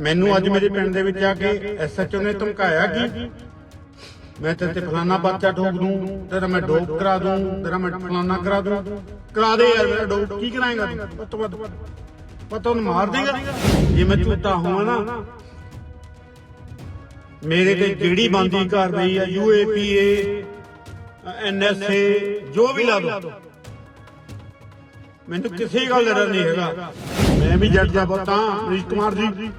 ਮੈਨੂੰ ਅੱਜ ਮੇਰੇ ਪਿੰਡ ਦੇ ਵਿੱਚ ਆ ਕੇ ਐਸਐਚਓ ਨੇ ਧਮਕਾਇਆ ਕਿ ਮੈਂ ਤੇਰੇ ਤੇ ਫਲਾਨਾ ਬੱਚਾ ਠੋਕ ਦੂੰ ਤੇਰਾ ਮੈਂ ਡੋਪ ਕਰਾ ਦੂੰ ਤੇਰਾ ਮੈਂ ਫਲਾਨਾ ਕਰਾ ਦੂੰ। ਕਰਾ ਦੇ। ਯਾਰ ਮੇਰਾ ਡੋਪ ਕੀ ਕਰਾਏਗਾ ਤੂੰ? ਪਤਾ ਪਤਾ ਪਤਾ ਉਹਨੂੰ ਮਾਰ ਦੇਗਾ। ਜੇ ਮੈਂ ਝੂਠਾ ਹੋਵਾਂ ਨਾ ਮੇਰੇ ਤੇ ਜਿਹੜੀ ਬੰਦੀ ਕਾਰਵਾਈ ਆ ਯੂਏਪੀਏ ਐਨਐਸਏ ਜੋ ਵੀ ਲਾ ਦੋ। ਮੈਨੂੰ ਕਿਸੇ ਗੱਲ ਦਾ ਡਰ ਨਹੀਂ ਹੈਗਾ। ਮੈਂ ਵੀ ਜੱਜ ਦਾ ਬਤਾ ਪ੍ਰੀਤ ਕੁਮਾਰ ਜੀ।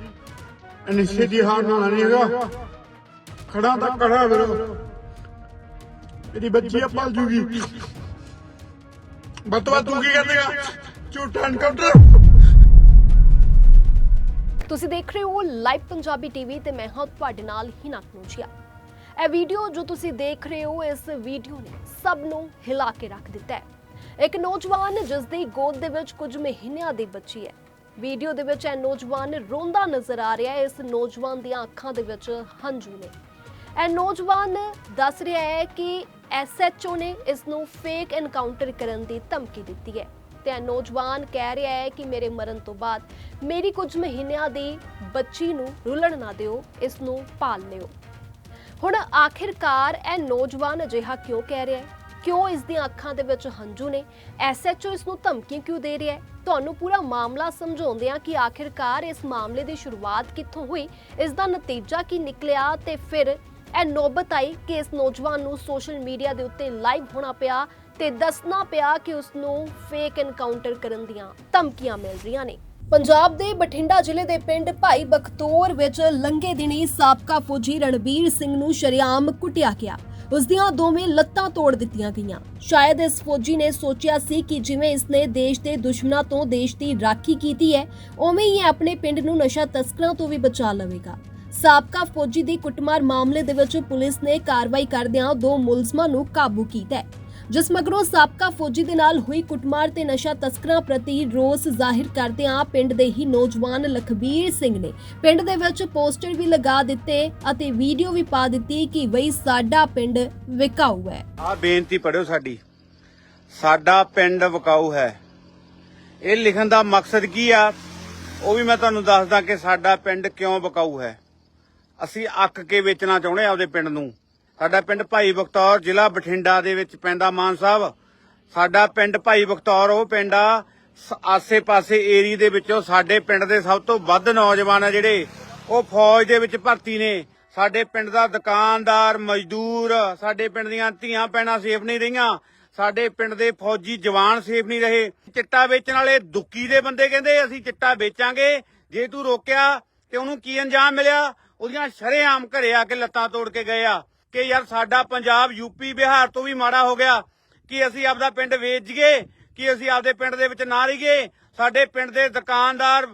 ਨਿਸ਼ਚੇ ਦੀ ਹਾਰ ਨਾਲ ਨਹੀਂ ਹੈਗਾ। ਖੜਾ ਤਾਂ ਖੜਾ ਵੀਰੋ ਮੇਰੀ ਬੱਚੀ ਆ ਪਲ ਜੂਗੀ। ਬਤਵਾ ਤੂੰ ਕੀ ਕਰਦੇਗਾ ਝੂਠਾ ਐਨਕਾਊਂਟਰ ਤੁਸੀਂ ਦੇਖ ਰਹੇ ਹੋ ਲਾਈਵ ਪੰਜਾਬੀ ਟੀਵੀ ਤੇ ਮੈਂ ਹਾਂ ਤੁਹਾਡੇ ਨਾਲ ਹੀ ਕਨੂਚੀਆ ਇਹ ਵੀਡੀਓ ਜੋ ਤੁਸੀਂ ਦੇਖ ਰਹੇ ਹੋ, ਇਸ ਵੀਡੀਓ ਨੇ ਸਭ ਨੂੰ ਹਿਲਾ ਕੇ ਰੱਖ ਦਿੱਤਾ ਹੈ। ਇੱਕ ਨੌਜਵਾਨ ਜਿਸ ਦੀ ਗੋਦ ਦੇ ਵਿੱਚ ਕੁਝ ਮਹੀਨਿਆਂ ਦੀ ਬੱਚੀ ਹੈ। ਵੀਡੀਓ ਦੇ ਵਿੱਚ ਇਹ ਨੌਜਵਾਨ ਰੋਂਦਾ ਨਜ਼ਰ ਆ ਰਿਹਾ ਹੈ। ਇਸ ਨੌਜਵਾਨ ਦੀਆਂ ਅੱਖਾਂ ਦੇ ਵਿੱਚ ਹੰਝੂ ਨੇ। ਇਹ ਨੌਜਵਾਨ ਦੱਸ ਰਿਹਾ ਹੈ ਕਿ ਐਸਐਚਓ ਨੇ ਇਸ ਨੂੰ ਫੇਕ ਐਨਕਾਊਂਟਰ ਕਰਨ ਦੀ ਧਮਕੀ ਦਿੱਤੀ ਹੈ। ਤੇ ਇਹ ਨੌਜਵਾਨ ਕਹਿ ਰਿਹਾ ਹੈ ਕਿ ਮੇਰੇ ਮਰਨ ਤੋਂ ਬਾਅਦ ਮੇਰੀ ਕੁਝ ਮਹੀਨਿਆਂ ਦੀ ਬੱਚੀ ਨੂੰ ਰੁਲਣ ਨਾ ਦਿਓ, ਇਸ ਨੂੰ ਪਾਲ ਲਿਓ। ਹੁਣ ਆਖਿਰਕਾਰ ਇਹ ਨੌਜਵਾਨ ਅਜਿਹਾ ਕਿਉਂ ਕਹਿ ਰਿਹਾ ਹੈ? ਕਿਉਂ ਇਸ ਦੀਆਂ ਅੱਖਾਂ ਦੇ ਵਿੱਚ ਹੰਝੂ ਨੇ? ਐਸਐਚਓ ਇਸ ਨੂੰ ਧਮਕੀ ਕਿਉਂ ਦੇ ਰਿਹਾ ਹੈ? ਤੁਹਾਨੂੰ ਪੂਰਾ ਮਾਮਲਾ ਸਮਝਾਉਂਦੇ ਆ ਕਿ ਆਖਿਰਕਾਰ ਇਸ ਮਾਮਲੇ ਦੀ ਸ਼ੁਰੂਆਤ ਕਿੱਥੋਂ ਹੋਈ? ਇਸ ਦਾ ਨਤੀਜਾ ਕੀ ਨਿਕਲਿਆ ਤੇ ਫਿਰ ਇਹ ਨੌਬਤ ਆਈ ਕਿ ਇਸ ਨੌਜਵਾਨ ਨੂੰ ਸੋਸ਼ਲ ਮੀਡੀਆ ਦੇ ਉੱਤੇ ਲਾਈਵ ਹੋਣਾ ਪਿਆ ਤੇ ਦੱਸਣਾ ਪਿਆ ਕਿ ਉਸ ਨੂੰ ਫੇਕ ਐਨਕਾਊਂਟਰ ਕਰਨ ਦੀਆਂ ਧਮਕੀਆਂ ਮਿਲ ਰਹੀਆਂ ਨੇ। ਪੰਜਾਬ ਦੇ ਬਠਿੰਡਾ ਜ਼ਿਲ੍ਹੇ ਦੇ ਪਿੰਡ ਭਾਈ ਬਖਤੌਰ ਵਿੱਚ ਲੰਗੇ ਦਿਨੀ ਸਾਬਕਾ ਫੌਜੀ ਰਣਬੀਰ ਸਿੰਘ ਨੂੰ ਸ਼ਰੇਆਮ ਕੁੱਟਿਆ ਗਿਆ। ਉਸ ਦੀਆਂ ਦੋਵੇਂ ਲੱਤਾਂ ਤੋੜ ਦਿੱਤੀਆਂ ਗਈਆਂ। ਸ਼ਾਇਦ ਇਸ ਫੌਜੀ ਨੇ ਸੋਚਿਆ ਸੀ ਕਿ ਜਿਵੇਂ ਇਸਨੇ ਦੇਸ਼ ਦੇ ਦੁਸ਼ਮਣਾਂ ਤੋਂ ਦੇਸ਼ ਦੀ ਰਾਖੀ ਕੀਤੀ ਹੈ, ਉਵੇਂ ਹੀ ਆਪਣੇ ਪਿੰਡ ਨੂੰ ਨਸ਼ਾ ਤਸਕਰਾਂ ਤੋਂ ਵੀ ਬਚਾ ਲਵੇਗਾ। ਸਾਬਕਾ ਫੌਜੀ ਦੀ ਕੁੱਟਮਾਰ ਮਾਮਲੇ ਦੇ ਵਿੱਚ ਪੁਲਿਸ ਨੇ ਕਾਰਵਾਈ ਕਰਦਿਆਂ ਦੋ ਮੁਲਜ਼ਮਾਂ ਨੂੰ ਕਾਬੂ ਕੀਤਾ ਹੈ। ਜਿਸ ਮਗਰੋਂ ਸਾਬਕਾ ਫੌਜੀ ਦੇ ਨਾਲ ਹੋਈ ਕੁੱਟਮਾਰ ਤੇ ਨਸ਼ਾ ਤਸਕਰਾਂ ਪ੍ਰਤੀ ਰੋਸ ਜ਼ਾਹਿਰ ਕਰਦਿਆਂ ਪਿੰਡ ਦੇ ਹੀ ਨੌਜਵਾਨ ਲਖਬੀਰ ਸਿੰਘ ਨੇ ਪਿੰਡ ਦੇ ਵਿੱਚ ਪੋਸਟਰ ਵੀ ਲਗਾ ਦਿੱਤੇ ਅਤੇ ਵੀਡੀਓ ਵੀ ਪਾ ਦਿੱਤੀ ਕਿ ਬਈ ਸਾਡਾ ਪਿੰਡ ਵਿਕਾਊ ਹੈ। ਆ ਬੇਨਤੀ ਪੜਿਓ ਸਾਡੀ। ਸਾਡਾ ਪਿੰਡ ਵਕਾਊ ਹੈ। ਇਹ ਲਿਖਣ ਦਾ ਮਕਸਦ ਕੀ ਆ? ਉਹ ਵੀ ਮੈਂ ਤੁਹਾਨੂੰ ਦੱਸਦਾ ਕਿ ਸਾਡਾ ਪਿੰਡ ਕਿਉਂ ਵਕਾਊ ਹੈ। ਅਸੀਂ ਅੱਕ ਕੇ ਵੇਚਣਾ ਚਾਹੁੰਦੇ ਆ ਆਪਦੇ ਪਿੰਡ ਨੂੰ। ਸਾਡਾ ਪਿੰਡ ਭਾਈ ਬਖਤੌਰ ਜ਼ਿਲ੍ਹਾ ਬਠਿੰਡਾ ਦੇ ਵਿੱਚ ਪੈਂਦਾ ਮਾਨ ਸਾਹਿਬ। ਸਾਡਾ ਪਿੰਡ ਭਾਈ ਬਖਤੌਰ, ਉਹ ਪਿੰਡ ਆ ਆਸੇ-ਪਾਸੇ ਏਰੀਏ ਦੇ ਵਿੱਚੋਂ ਸਾਡੇ ਪਿੰਡ ਦੇ ਸਭ ਤੋਂ ਵੱਧ ਨੌਜਵਾਨ ਆ ਜਿਹੜੇ, ਉਹ ਫੌਜ ਦੇ ਵਿੱਚ ਭਰਤੀ ਨੇ। ਸਾਡੇ ਪਿੰਡ ਦਾ ਦੁਕਾਨਦਾਰ, ਮਜ਼ਦੂਰ, ਸਾਡੇ ਪਿੰਡ ਦੀਆਂ ਧੀਆਂ ਪੈਣਾ ਸੇਫ ਨਹੀਂ ਰਹੀਆਂ। ਸਾਡੇ ਪਿੰਡ ਦੇ ਫੌਜੀ ਜਵਾਨ ਸੇਫ ਨਹੀਂ ਰਹੇ। ਚਿੱਟਾ ਵੇਚਣ ਵਾਲੇ ਦੁੱਕੀ ਦੇ ਬੰਦੇ ਕਹਿੰਦੇ, ਅਸੀਂ ਚਿੱਟਾ ਵੇਚਾਂਗੇ। ਜੇ ਤੂੰ ਰੋਕਿਆ ਤੇ ਉਹਨੂੰ ਕੀ ਅੰਜਾਮ ਮਿਲਿਆ? ਉਹਦੀਆਂ ਸ਼ਰੇਆਮ ਘਰੇ ਆ ਕੇ ਲੱਤਾਂ ਤੋੜ ਕੇ ਗਏ ਆ। ਕਿ ਯਾਰ ਸਾਡਾ ਪੰਜਾਬ ਯੂਪੀ ਬਿਹਾਰ ਤੋਂ ਵੀ ਮਾੜਾ ਹੋ ਗਿਆ, ਕਿ ਅਸੀਂ ਆਪਦਾ ਪਿੰਡ ਵੇਚ ਜੀਏ ਕਿ ਅਸੀਂ ਆਪਦੇ ਪਿੰਡ ਦੇ ਵਿੱਚ ਨਾ ਰਹੀਏ। ਸਾਡੇ ਪਿੰਡ ਦੇ ਦੁਕਾਨਦਾਰ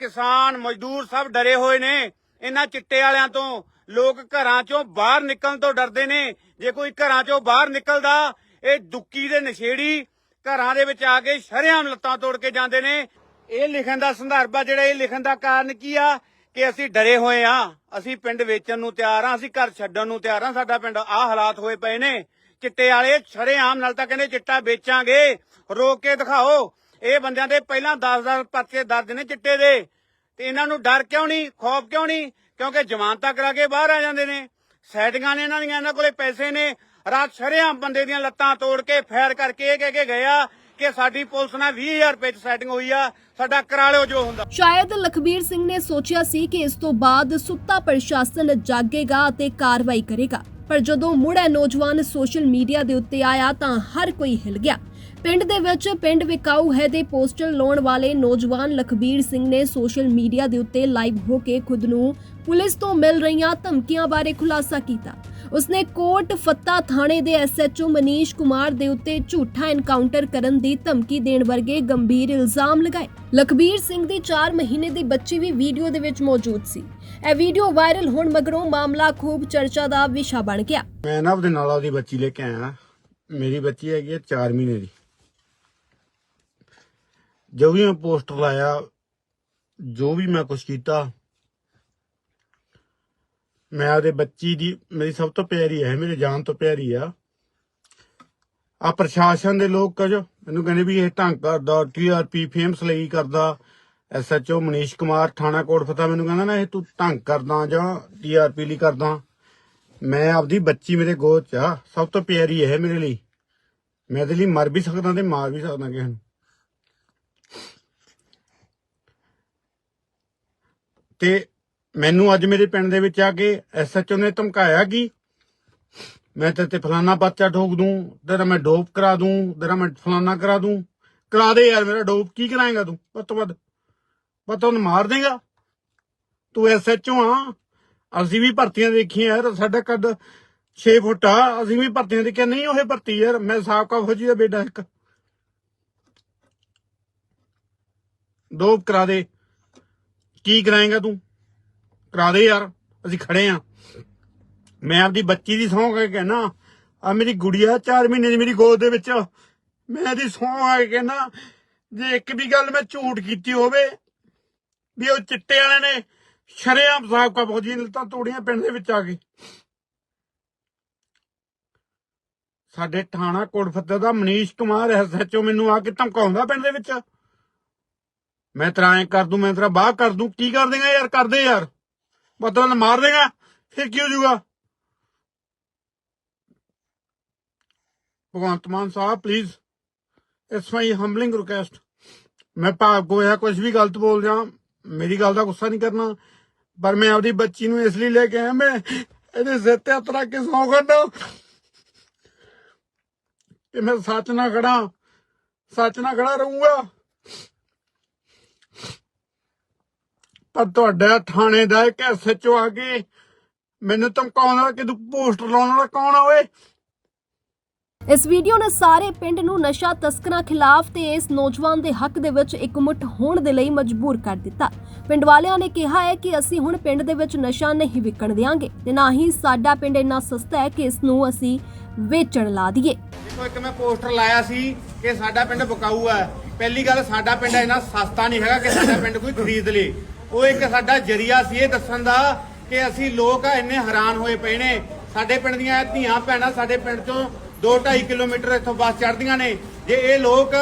ਕਿਸਾਨ, ਮਜ਼ਦੂਰ ਸਭ ਡਰੇ ਹੋਏ ਨੇ। ਇਹਨਾਂ ਚਿੱਟੇ ਵਾਲਿਆਂ ਤੋਂ ਲੋਕ ਘਰਾਂ ਚੋਂ ਬਾਹਰ ਨਿਕਲਣ ਤੋਂ ਡਰਦੇ ਨੇ। ਜੇ ਕੋਈ ਘਰਾਂ ਚੋਂ ਬਾਹਰ ਨਿਕਲਦਾ, ਇਹ ਦੁੱਕੀ ਦੇ ਨਸ਼ੇੜੀ ਘਰਾਂ ਦੇ ਵਿੱਚ ਆ ਕੇ ਸ਼ਰੇਆਮ ਲੱਤਾਂ ਤੋੜ ਕੇ ਜਾਂਦੇ ਨੇ। ਇਹ ਲਿਖਣ ਦਾ ਸੰਦਰਭ ਆ, ਜਿਹੜਾ ਇਹ ਲਿਖਣ ਦਾ ਕਾਰਨ ਕੀ ਆ? ਕਿ ਅਸੀਂ ਡਰੇ ਹੋਏ ਆ। ਅਸੀਂ ਪਿੰਡ ਵੇਚਣ ਨੂੰ ਤਿਆਰ ਆ, ਅਸੀਂ ਘਰ ਛੱਡਣ ਨੂੰ ਤਿਆਰ ਆ। ਸਾਡਾ ਪਿੰਡ ਆ ਹਾਲਾਤ ਹੋਏ ਪਏ ਨੇ। ਚਿੱਟੇ ਵਾਲੇ ਸ਼ਰੇਆਮ ਨਾਲ ਤਾਂ ਕਹਿੰਦੇ ਚਿੱਟਾ ਵੇਚਾਂਗੇ। ਰੋਕ ਕੇ ਦਿਖਾਓ। ਇਹ ਬੰਦਿਆਂ ਦੇ ਪਹਿਲਾਂ 10-10 ਪਰਚੇ ਦਰਜ ਨੇ ਚਿੱਟੇ ਦੇ। ਤੇ ਇਹਨਾਂ ਨੂੰ ਡਰ ਕਿਉਂ ਨਹੀਂ, ਖੌਫ ਕਿਉਂ ਨਹੀਂ? ਕਿਉਂਕਿ ਜ਼ਮਾਨਤਾਂ ਕਰਾ ਕੇ ਬਾਹਰ ਆ ਜਾਂਦੇ ਨੇ। ਸੈਟਿੰਗਾਂ ਨੇ ਇਹਨਾਂ ਦੀਆਂ, ਇਹਨਾਂ ਕੋਲੇ ਪੈਸੇ ਨੇ। ਰਾਤ ਸ਼ਰੇਆਮ ਬੰਦੇ ਦੀਆਂ ਲੱਤਾਂ ਤੋੜ ਕੇ ਫੈਰ ਕਰਕੇ ਇਹ ਕਹਿ ਕੇ ਗਿਆ ਕਿ ਸਾਡੀ ਪੁਲਿਸ ਨਾਲ 20000 ਰੁਪਏ ਚ ਸੈਟਿੰਗ ਹੋਈ ਆ, ਸਾਡਾ ਕਰਾ ਲਿਓ ਜੋ ਹੁੰਦਾ। ਸ਼ਾਇਦ ਲਖਬੀਰ ਸਿੰਘ ਨੇ ਸੋਚਿਆ ਸੀ ਕਿ ਇਸ ਤੋਂ ਬਾਅਦ ਸੁੱਤਾ ਪ੍ਰਸ਼ਾਸਨ ਜਾਗੇਗਾ ਅਤੇ ਕਾਰਵਾਈ ਕਰੇਗਾ। ਪਰ ਜਦੋਂ ਮੁੜਾ ਨੌਜਵਾਨ ਸੋਸ਼ਲ ਮੀਡੀਆ ਦੇ ਉੱਤੇ ਆਇਆ ਤਾਂ ਹਰ ਕੋਈ ਹਿਲ ਗਿਆ। ਪਿੰਡ ਦੇ ਵਿੱਚ ਪਿੰਡ ਵਿਕਾਊ ਹੈ ਦੇ ਪੋਸਟਰ ਲਾਉਣ ਵਾਲੇ ਨੌਜਵਾਨ ਲਖਬੀਰ ਸਿੰਘ ਨੇ ਸੋਸ਼ਲ ਮੀਡੀਆ ਦੇ ਉੱਤੇ ਲਾਈਵ ਹੋ ਕੇ ਖੁਦ ਨੂੰ ਪੁਲਿਸ ਤੋਂ ਮਿਲ ਰਹੀਆਂ ਧਮਕੀਆਂ ਬਾਰੇ ਖੁਲਾਸਾ ਕੀਤਾ। ਉਸਨੇ ਕੋਟ ਫੱਤਾ ਥਾਣੇ ਦੇ ਐਸਐਚਓ ਮਨੀਸ਼ ਕੁਮਾਰ ਦੇ ਉੱਤੇ ਝੂਠਾ ਐਨਕਾਊਂਟਰ ਕਰਨ ਦੀ ਧਮਕੀ ਦੇਣ ਵਰਗੇ ਗੰਭੀਰ ਇਲਜ਼ਾਮ ਲਗਾਏ। ਲਖਬੀਰ ਸਿੰਘ ਦੀ 4 ਮਹੀਨੇ ਦੀ ਬੱਚੀ ਵੀ ਵੀਡੀਓ ਦੇ ਵਿੱਚ ਮੌਜੂਦ ਸੀ। ਇਹ ਵੀਡੀਓ ਵਾਇਰਲ ਹੋਣ ਮਗਰੋਂ ਮਾਮਲਾ ਖੂਬ ਚਰਚਾ ਦਾ ਵਿਸ਼ਾ ਬਣ ਗਿਆ। ਮੈਂ ਨਾ ਉਹਦੇ ਨਾਲ ਉਹਦੀ ਬੱਚੀ ਲੈ ਕੇ ਆਇਆ। ਮੇਰੀ ਬੱਚੀ ਹੈਗੀ 4 ਮਹੀਨੇ ਦੀ। ਜੋ ਵੀ ਮੈਂ ਪੋਸਟਰ ਲਾਇਆ, ਜੋ ਵੀ ਮੈਂ ਕੁਛ ਕੀਤਾ ਮੈਂ ਉਹਦੇ ਬੱਚੀ ਦੀ, ਮੇਰੀ ਸਭ ਤੋਂ ਪਿਆਰੀ ਹੈ, ਮੇਰੇ ਜਾਨ ਤੋਂ ਪਿਆਰੀ ਆ। ਆ ਪ੍ਰਸ਼ਾਸਨ ਦੇ ਲੋਕ ਕੁਝ ਮੈਨੂੰ ਕਹਿੰਦੇ ਵੀ ਇਹ ਢੰਗ ਕਰਦਾ ਟੀਆਰਪੀ ਫੇਮਸ ਲਈ ਕਰਦਾ। ਐਸਐਚਓ ਮਨੀਸ਼ ਕੁਮਾਰ ਥਾਣਾ ਕੋਟ ਫਤਾ ਮੈਨੂੰ ਕਹਿੰਦਾ ਨਾ, ਇਹ ਤੂੰ ਢੰਗ ਕਰਦਾ ਜਾਂ ਟੀਆਰਪੀ ਲਈ ਕਰਦਾ। ਮੈਂ ਆਪਦੀ ਬੱਚੀ ਮੇਰੇ ਗੋਦ ਚ ਆ, ਸਭ ਤੋਂ ਪਿਆਰੀ ਹੈ ਮੇਰੇ ਲਈ। ਮੈਂ ਇਹਦੇ ਲਈ ਮਰ ਵੀ ਸਕਦਾ ਤੇ ਮਾਰ ਵੀ ਸਕਦਾ ਕਿਸੇ ਨੂੰ। ਤੇ ਮੈਨੂੰ ਅੱਜ ਮੇਰੇ ਪਿੰਡ ਦੇ ਵਿੱਚ ਆ ਕੇ ਐਸਐਚਓ ਨੇ ਧਮਕਾਇਆ ਕਿ ਮੈਂ ਤੇ ਤੇ ਫਲਾਨਾ ਬੱਚਾ ਠੋਕ ਦੂੰ, ਤੇਰਾ ਮੈਂ ਡੋਪ ਕਰਾ ਦੂੰ, ਤੇਰਾ ਮੈਂ ਫਲਾਨਾ ਕਰਾ ਦੂੰ। ਕਰਾ ਦੇ ਯਾਰ ਮੇਰਾ ਡੋਪ, ਕੀ ਕਰਾਏਗਾ ਤੂੰ? ਵੱਧ ਤੋਂ ਵੱਧ। ਪਤਾ ਉਹਨੂੰ ਮਾਰ ਦੇਗਾ। ਤੂੰ ਐਸਐਚਓ ਆ। ਅਸੀਂ ਵੀ ਭਰਤੀਆਂ ਦੇਖੀਆਂ ਯਾਰ, ਸਾਡਾ ਕੱਦ 6 ਫੁੱਟ ਆ। ਅਸੀਂ ਵੀ ਭਰਤੀਆਂ ਦੇਖੀਆਂ। ਨਹੀਂ, ਉਹ ਭਰਤੀ ਯਾਰ। ਮੈਂ ਸਾਬਕਾ ਫੌਜੀ ਦਾ ਬੇਟਾ ਇੱਕ। ਡੋਪ ਕਰਾ ਦੇ। ਕੀ ਕਰਾਏਗਾ ਤੂੰ? ਕਰਾ ਦੇ ਯਾਰ, ਅਸੀਂ ਖੜੇ ਆ। ਮੈਂ ਆਪਦੀ ਬੱਚੀ ਦੀ ਸਹੁੰ ਕੇ ਕਹਿਣਾ ਆ ਮੇਰੀ ਗੁੜੀਆ 4 ਮਹੀਨੇ ਦੀ ਮੇਰੀ ਗੋਦ ਦੇ ਵਿੱਚ ਮੈਂ ਇਹਦੀ ਸਹੁੰ ਆ ਕੇ ਕਹਿਣਾ ਜੇ ਇੱਕ ਵੀ ਗੱਲ ਮੈਂ ਝੂਠ ਕੀਤੀ ਹੋਵੇ, ਵੀ ਉਹ ਚਿੱਟੇ ਵਾਲੇ ਨੇ ਸ਼ਰੇਆਮ ਸਾਬਕਾ ਫੌਜੀ ਨੇ ਤਾਂ ਤੋੜੀਆਂ ਪਿੰਡ ਦੇ ਵਿੱਚ ਆ ਕੇ। ਸਾਡੇ ਥਾਣਾ ਕੋਟਫੱਤੇ ਦਾ ਮਨੀਸ਼ ਕੁਮਾਰ ਐਸਐਚਓ ਮੈਨੂੰ ਆ ਕੇ ਧਮਕਾਉਂਦਾ ਪਿੰਡ ਦੇ ਵਿੱਚ। ਮੈਂ ਤੇਰਾ ਐਂ ਕਰ ਦੂੰ, ਮੈਂ ਤੇਰਾ ਬਾਹ ਕਰ ਦੂੰ, ਕੀ ਕਰ ਦੇਗਾ ਯਾਰ, ਕਰਦੇ ਯਾਰ। ਬਦਲ ਮਾਰ ਦੇਗਾ, ਫਿਰ ਕੀ ਹੋ ਜਾਊਗਾ? ਭਗਵੰਤ ਮਾਨ ਸਾਹਿਬ please it's my humbling request ਮੈਂ ਭਾਵ ਹੋਇਆ ਕੁਝ ਵੀ ਗਲਤ ਬੋਲ ਜਾ ਮੇਰੀ ਗੱਲ ਦਾ ਗੁੱਸਾ ਨਹੀਂ ਕਰਨਾ, ਪਰ ਮੈਂ ਆਪਦੀ ਬੱਚੀ ਨੂੰ ਇਸ ਲਈ ਲੈ ਕੇ ਆਇਆ, ਮੈਂ ਇਹਦੇ ਸਿਰ ਤੇ ਹੱਥ ਰੱਖ ਕੇ ਸੌਂ ਕਰਦਾ ਕਿ ਮੈਂ ਸੱਚ ਨਾਲ ਖੜਾ, ਸੱਚ ਨਾਲ ਖੜਾ ਰਹੂੰਗਾ। ਪਰ ਤੁਹਾਡਾ ਥਾਣੇ ਦਾ ਇੱਕ ਐਸਐਚਓ ਆ ਕੇ ਮੈਨੂੰ ਧਮਕਾਉਣ ਵਾਲਾ ਕਿ ਤੂੰ ਪੋਸਟਰ ਲਾਉਣ ਵਾਲਾ ਕੌਣ ਆ ਓਏ? ਇਸ ਵੀਡੀਓ ਨੇ ਸਾਰੇ ਪਿੰਡ ਨੂੰ ਨਸ਼ਾ ਤਸਕਰਾਂ ਖਿਲਾਫ ਤੇ ਇਸ ਨੌਜਵਾਨ ਦੇ ਹੱਕ ਦੇ ਵਿੱਚ ਇਕਮੁੱਠ ਹੋਣ ਦੇ ਲਈ ਮਜਬੂਰ ਕਰ ਦਿੱਤਾ। ਪਿੰਡ ਵਾਲਿਆਂ ਨੇ ਕਿਹਾ ਹੈ ਕਿ ਅਸੀਂ ਹੁਣ ਪਿੰਡ ਦੇ ਵਿੱਚ ਨਸ਼ਾ ਨਹੀਂ ਵਿਕਣ ਦੇਵਾਂਗੇ ਤੇ ਨਾ ਹੀ ਸਾਡਾ ਪਿੰਡ ਇੰਨਾ ਸਸਤਾ ਹੈ ਕਿ ਇਸ ਨੂੰ ਅਸੀਂ ਵੇਚਣ ਲਾ ਦਈਏ। ਦੇਖੋ ਇੱਕ ਮੈਂ ਪੋਸਟਰ ਲਾਇਆ ਸੀ ਕਿ ਸਾਡਾ ਪਿੰਡ ਬਕਾਊ ਹੈ। ਪਹਿਲੀ ਗੱਲ ਸਾਡਾ ਪਿੰਡ ਇੰਨਾ ਸਸਤਾ ਨਹੀਂ ਹੈਗਾ ਕਿ ਸਾਡਾ ਪਿੰਡ ਕੋਈ ਖਰੀਦ ਲੇ। ਉਹ ਇੱਕ ਸਾਡਾ ਜਰੀਆ ਸੀ ਇਹ ਦੱਸਣ ਦਾ ਕਿ ਅਸੀਂ ਲੋਕ ਇੰਨੇ ਹੈਰਾਨ ਹੋਏ ਪਏ ਨੇ। ਸਾਡੇ ਪਿੰਡ ਦੀਆਂ ਧੀਆਂ ਭੈਣਾਂ ਸਾਡੇ ਪਿੰਡ ਤੋਂ 2.5 ਕਿਲੋਮੀਟਰ ਇੱਥੋਂ ਬੱਸ ਚੜ੍ਹਦੀਆਂ ਨੇ। ਜੇ ਇਹ ਲੋਕ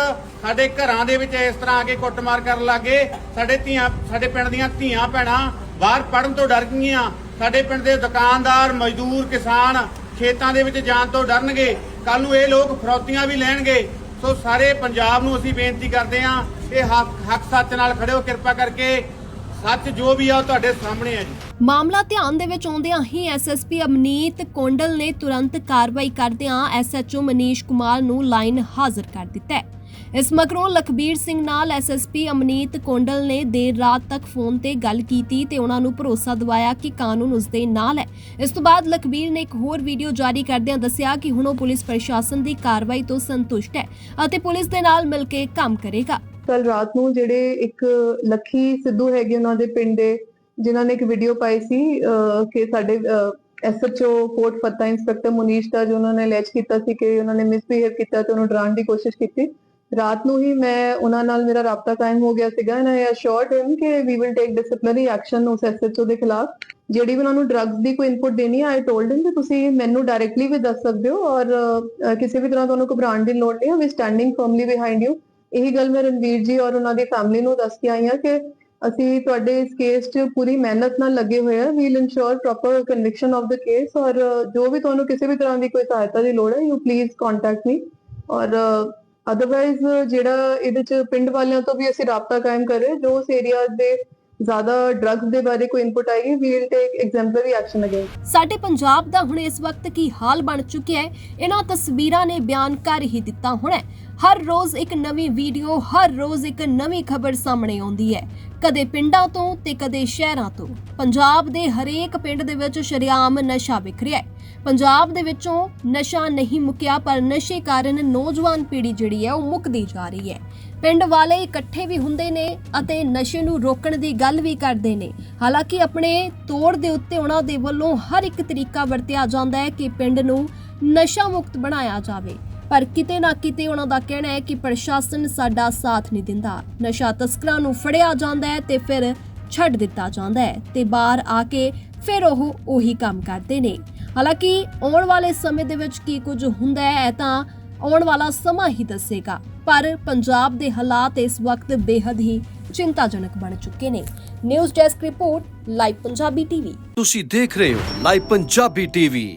ਸਾਡੇ ਘਰਾਂ ਦੇ ਵਿੱਚ ਇਸ ਤਰ੍ਹਾਂ ਆ ਕੇ ਕੁੱਟਮਾਰ ਕਰਨ ਲੱਗੇ, ਸਾਡੇ ਧੀਆਂ, ਸਾਡੇ ਪਿੰਡ ਦੀਆਂ ਧੀਆਂ ਭੈਣਾਂ ਬਾਹਰ ਪੜਨ ਤੋਂ ਡਰ ਗਈਆਂ। ਸਾਡੇ ਪਿੰਡ ਦੇ ਦੁਕਾਨਦਾਰ, ਮਜ਼ਦੂਰ, ਕਿਸਾਨ ਖੇਤਾਂ ਦੇ ਵਿੱਚ ਜਾਣ ਤੋਂ ਡਰਨਗੇ। ਕੱਲ ਨੂੰ ਇਹ ਲੋਕ ਫਰੌਤੀਆਂ ਵੀ ਲੈਣਗੇ। ਸੋ ਸਾਰੇ ਪੰਜਾਬ ਨੂੰ ਅਸੀਂ ਬੇਨਤੀ ਕਰਦੇ ਹਾਂ, ਇਹ ਹੱਕ ਹੱਕ ਸੱਚ ਨਾਲ ਖੜੇ ਹੋ, ਕਿਰਪਾ ਕਰਕੇ ਸੱਚ ਜੋ ਵੀ ਆ ਤੁਹਾਡੇ ਸਾਹਮਣੇ ਹੈ ਜੀ। ਮਾਮਲਾ ਧਿਆਨ ਦੇ ਵਿੱਚ ਆਉਂਦਿਆਂ ਹੀ ਐਸਐਸਪੀ ਅਮਨੀਤ ਕੋਂਡਲ ਨੇ ਤੁਰੰਤ ਕਾਰਵਾਈ ਕਰਦਿਆਂ ਐਸਐਚਓ ਮਨੀਸ਼ ਕੁਮਾਰ ਨੂੰ ਲਾਈਨ ਹਾਜ਼ਰ ਕਰ ਦਿੱਤਾ ਹੈ। ਇਸ ਮਗਰੋਂ ਲਖਬੀਰ ਸਿੰਘ ਨਾਲ ਐਸਐਸਪੀ ਅਮਨੀਤ ਕੋਂਡਲ ਨੇ ਦੇਰ ਰਾਤ ਤੱਕ ਫੋਨ ਤੇ ਗੱਲ ਕੀਤੀ ਤੇ ਉਹਨਾਂ ਨੂੰ ਭਰੋਸਾ ਦਿਵਾਇਆ ਕਿ ਕਾਨੂੰਨ ਉਸ ਦੇ ਨਾਲ ਹੈ। ਇਸ ਤੋਂ ਬਾਅਦ ਲਖਬੀਰ ਨੇ ਇੱਕ ਹੋਰ ਵੀਡੀਓ ਜਾਰੀ ਕਰਦਿਆਂ ਦੱਸਿਆ ਕਿ ਹੁਣ ਉਹ ਪੁਲਿਸ ਪ੍ਰਸ਼ਾਸਨ ਦੀ ਕਾਰਵਾਈ ਤੋਂ ਸੰਤੁਸ਼ਟ ਹੈ ਅਤੇ ਪੁਲਿਸ ਦੇ ਨਾਲ ਮਿਲ ਕੇ ਕੰਮ ਕਰੇਗਾ। ਕੱਲ ਰਾਤ ਨੂੰ ਜਿਹੜੇ ਇੱਕ ਲੱਖੀ ਸਿੱਧੂ ਹੈਗੇ ਉਹਨਾਂ ਦੇ ਪਿੰਡ ਦੇ, ਜਿਨ੍ਹਾਂ ਨੇ ਇੱਕ ਵੀਡੀਓ ਪਾਈ ਸੀ ਕਿ ਸਾਡੇ ਐਸਐਚਓ ਕੋਟ ਫੱਤਾ ਇੰਸਪੈਕਟਰ ਮੁਨੀਸ਼ ਦਾ ਜੋ ਉਹਨਾਂ ਨੇ ਲੈਚ ਕੀਤਾ ਸੀ ਕਿ ਉਹਨਾਂ ਨੇ ਮਿਸਬਿਹੇਵ ਕੀਤਾ ਤੇ ਉਹਨੂੰ ਡਰਾਉਣ ਦੀ ਕੋਸ਼ਿਸ਼ ਕੀਤੀ। ਰਾਤ ਨੂੰ ਹੀ ਮੈਂ ਉਹਨਾਂ ਨਾਲ ਮੇਰਾ ਰਾਬਤਾ ਕਾਇਮ ਹੋ ਗਿਆ ਸੀਗਾ ਐਂਡ ਆਈ ਅਸ਼ੋਰਡ ਹਿਮ ਕਿ we will take disciplinary action ਉਸ ਐਸਐਚਓ ਦੇ ਖਿਲਾਫ। ਜਿਹੜੀ ਵੀ ਉਹਨਾਂ ਨੂੰ ਡਰੱਗਸ ਦੀ ਕੋਈ ਇਨਪੁਟ ਦੇਣੀ ਹੈ ਆਈ ਟੋਲਡ ਹਿਮ ਕਿ ਤੁਸੀਂ ਮੈਨੂੰ ਡਾਇਰੈਕਟਲੀ ਵੀ ਦੱਸ ਸਕਦੇ ਹੋ ਔਰ ਕਿਸੇ ਵੀ ਤਰ੍ਹਾਂ ਤੁਹਾਨੂੰ ਘਬਰਾਉਣ ਦੀ ਲੋੜ ਨਹੀਂ ਹੈ ਵੀ ਸਟੈਂਡਿੰਗ ਫਰਮਲੀ ਬਿਹਾਈਂਡ ਯੂ ਇਹੀ ਗੱਲ ਮੈਂ ਰਣਵੀਰ ਜੀ ਔਰ ਉਹਨਾਂ ਦੀ ਫੈਮਿਲੀ ਨੂੰ ਦੱਸ ਕੇ ਆਈ ਹਾਂ ਕਿ ਅਸੀਂ ਤੁਹਾਡੇ ਇਸ ਕੇਸ 'ਚ ਪੂਰੀ ਮਿਹਨਤ ਨਾਲ ਲੱਗੇ ਹੋਏ ਹਾਂ। Will ensure proper conviction of the case ਔਰ ਜੋ ਵੀ ਤੁਹਾਨੂੰ ਕਿਸੇ ਵੀ ਤਰ੍ਹਾਂ ਦੀ ਕੋਈ ਸਹਾਇਤਾ ਦੀ ਲੋੜ ਹੈ ਯੂ ਪਲੀਜ਼ ਕੰਟੈਕਟ ਮੀ ਔਰ ਅਦਰਵਾਈਜ਼ ਜਿਹੜਾ ਇਹਦੇ 'ਚ ਪਿੰਡ ਵਾਲਿਆਂ ਤੋਂ ਵੀ ਅਸੀਂ ਰਾਬਤਾ ਕਾਇਮ ਕਰ ਰਹੇ ਜੋ ਉਸ ਏਰੀਆ ਦੇ ਜ਼ਿਆਦਾ ਡਰੱਗਸ ਦੇ ਬਾਰੇ ਕੋਈ ਇਨਪੁਟ ਆਏਗੀ? We will take exemplary action again ਸਾਡੇ ਪੰਜਾਬ ਦਾ ਹੁਣ ਇਸ ਵਕਤ ਕੀ ਹਾਲ ਬਣ ਚੁੱਕਿਆ ਹੈ? ਇਹਨਾਂ ਤਸਵੀਰਾਂ ਨੇ ਬਿਆਨ ਕਰ ਹੀ ਦਿੱਤਾ ਹੋਣਾ ਹਰ ਰੋਜ਼ ਇੱਕ ਨਵੀਂ ਵੀਡੀਓ ਹਰ ਰੋਜ਼ ਇੱਕ ਨਵੀਂ ਖਬਰ ਸਾਹਮਣੇ ਆਉਂਦੀ ਹੈ। ਕਦੇ ਪਿੰਡਾਂ ਤੋਂ ਤੇ ਕਦੇ ਸ਼ਹਿਰਾਂ ਤੋਂ। ਪੰਜਾਬ ਦੇ ਹਰੇਕ ਪਿੰਡ ਦੇ ਵਿੱਚ ਸ਼ਰੇਆਮ ਨਸ਼ਾ ਵਿਖ ਰਿਹਾ ਹੈ। ਪੰਜਾਬ ਦੇ ਵਿੱਚੋਂ ਨਸ਼ਾ ਨਹੀਂ ਮੁੱਕਿਆ, ਪਰ ਨਸ਼ੇ ਕਾਰਨ ਨੌਜਵਾਨ ਪੀੜ੍ਹੀ ਜਿਹੜੀ ਹੈ ਉਹ ਮੁੱਕਦੀ ਜਾ ਰਹੀ ਹੈ। ਪਿੰਡ ਵਾਲੇ ਇਕੱਠੇ ਵੀ ਹੁੰਦੇ ਨੇ ਅਤੇ ਨਸ਼ੇ ਨੂੰ ਰੋਕਣ ਦੀ ਗੱਲ ਵੀ ਕਰਦੇ ਨੇ। ਹਾਲਾਂਕਿ ਆਪਣੇ ਤੋੜ ਦੇ ਉੱਤੇ ਉਹਨਾਂ ਦੇ ਵੱਲੋਂ ਹਰ ਇੱਕ ਤਰੀਕਾ ਵਰਤਿਆ ਜਾਂਦਾ ਹੈ ਕਿ ਪਿੰਡ ਨੂੰ ਨਸ਼ਾ ਮੁਕਤ ਬਣਾਇਆ ਜਾਵੇ। ਪਰ ਕਿਤੇ ਨਾ ਕਿਤੇ ਉਹਨਾਂ ਦਾ ਕਹਿਣਾ ਹੈ ਕਿ ਪ੍ਰਸ਼ਾਸਨ ਸਾਡਾ ਸਾਥ ਨਹੀਂ ਦਿੰਦਾ। ਨਸ਼ਾ ਤਸਕਰਾਂ ਨੂੰ ਫੜਿਆ ਜਾਂਦਾ ਹੈ ਤੇ ਫਿਰ ਛੱਡ ਦਿੱਤਾ ਜਾਂਦਾ ਹੈ ਤੇ ਬਾਹਰ ਆ ਕੇ ਫਿਰ ਉਹ ਉਹੀ ਕੰਮ ਕਰਦੇ ਨੇ। ਹਾਲਾਂਕਿ ਆਉਣ ਵਾਲੇ ਸਮੇਂ ਦੇ ਵਿੱਚ ਕੀ ਕੁਝ ਹੁੰਦਾ ਹੈ ਤਾਂ ਆਉਣ ਵਾਲਾ ਸਮਾਂ ਹੀ ਦੱਸੇਗਾ। ਪਰ ਪੰਜਾਬ ਦੇ ਹਾਲਾਤ ਇਸ ਵਕਤ ਬੇहद ਹੀ ਚਿੰਤਾਜਨਕ ਬਣ ਚੁੱਕੇ ਨੇ। News desk report, live Punjabi TV. ਤੁਸੀਂ ਦੇਖ ਰਹੇ ਹੋ ਲਾਈਵ ਪੰਜਾਬੀ ਟੀਵੀ।